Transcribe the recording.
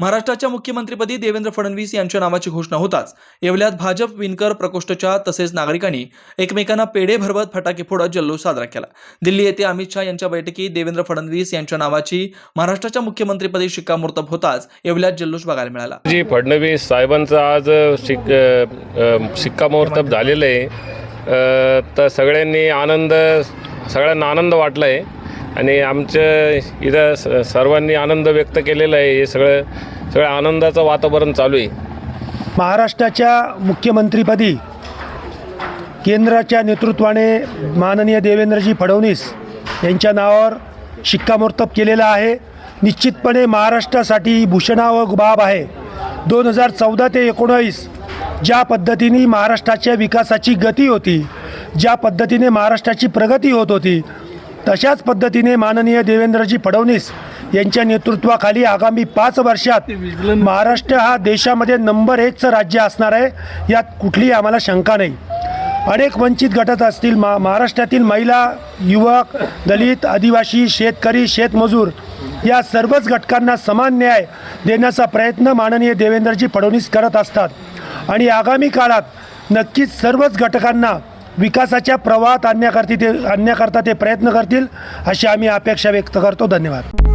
महाराष्ट्राच्या मुख्यमंत्रीपदी देवेंद्र फडणवीस यांच्या नावाची घोषणा होताच. येवल्यात भाजप विणकर प्रकोष्ठच्या तसेच नागरिकांनी एकमेकांना पेढे भरवत फटाके फोडत जल्लोष साजरा केला. दिल्ली येथे अमित शहा यांच्या बैठकीत देवेंद्र फडणवीस यांच्या नावाची महाराष्ट्राच्या मुख्यमंत्रीपदी शिक्कामोर्तब होताच. येवल्यात जल्लोष बघायला मिळाला. जी फडणवीस साहेबांचा आज शिक शिक्कामोर्तब झालेलं आहे. तर सगळ्यांनी आनंद सगळ्यांना आनंद वाटला आहे आणि आमचं इथं स- सर्वांनी आनंद व्यक्त केलेला आहे. हे सगळं सगळं आनंदाचं वातावरण चालू आहे. महाराष्ट्राच्या मुख्यमंत्रीपदी केंद्राच्या नेतृत्वाने माननीय देवेंद्रजी फडणवीस यांच्या नावावर शिक्कामोर्तब केलेला आहे. निश्चितपणे महाराष्ट्रासाठी ही भूषणावह बाब आहे. दोन हजार चौदा ते एकोणावीस ज्या पद्धतीने महाराष्ट्राच्या विकासाची गती होती ज्या पद्धतीने महाराष्ट्राची प्रगती होत होती तशाच पद्धतीने माननीय देवेंद्रजी फडणवीस यांच्या नेतृत्वाखाली आगामी पाच वर्षात महाराष्ट्र हा देशामध्ये नंबर एकचं राज्य असणार आहे यात कुठलीही आम्हाला शंका नाही. अनेक वंचित गटात असतील मा महाराष्ट्रातील महिला युवक दलित आदिवासी शेतकरी शेतमजूर या सर्वच घटकांना समान न्याय देण्याचा प्रयत्न माननीय देवेंद्रजी फडणवीस करत असतात. आणि आगामी काळात नक्कीच सर्वच घटकांना विकासाच्या प्रवाहात आणण्याकरती ते आणण्याकरता ते प्रयत्न करतील अशी आम्ही अपेक्षा व्यक्त करतो. धन्यवाद.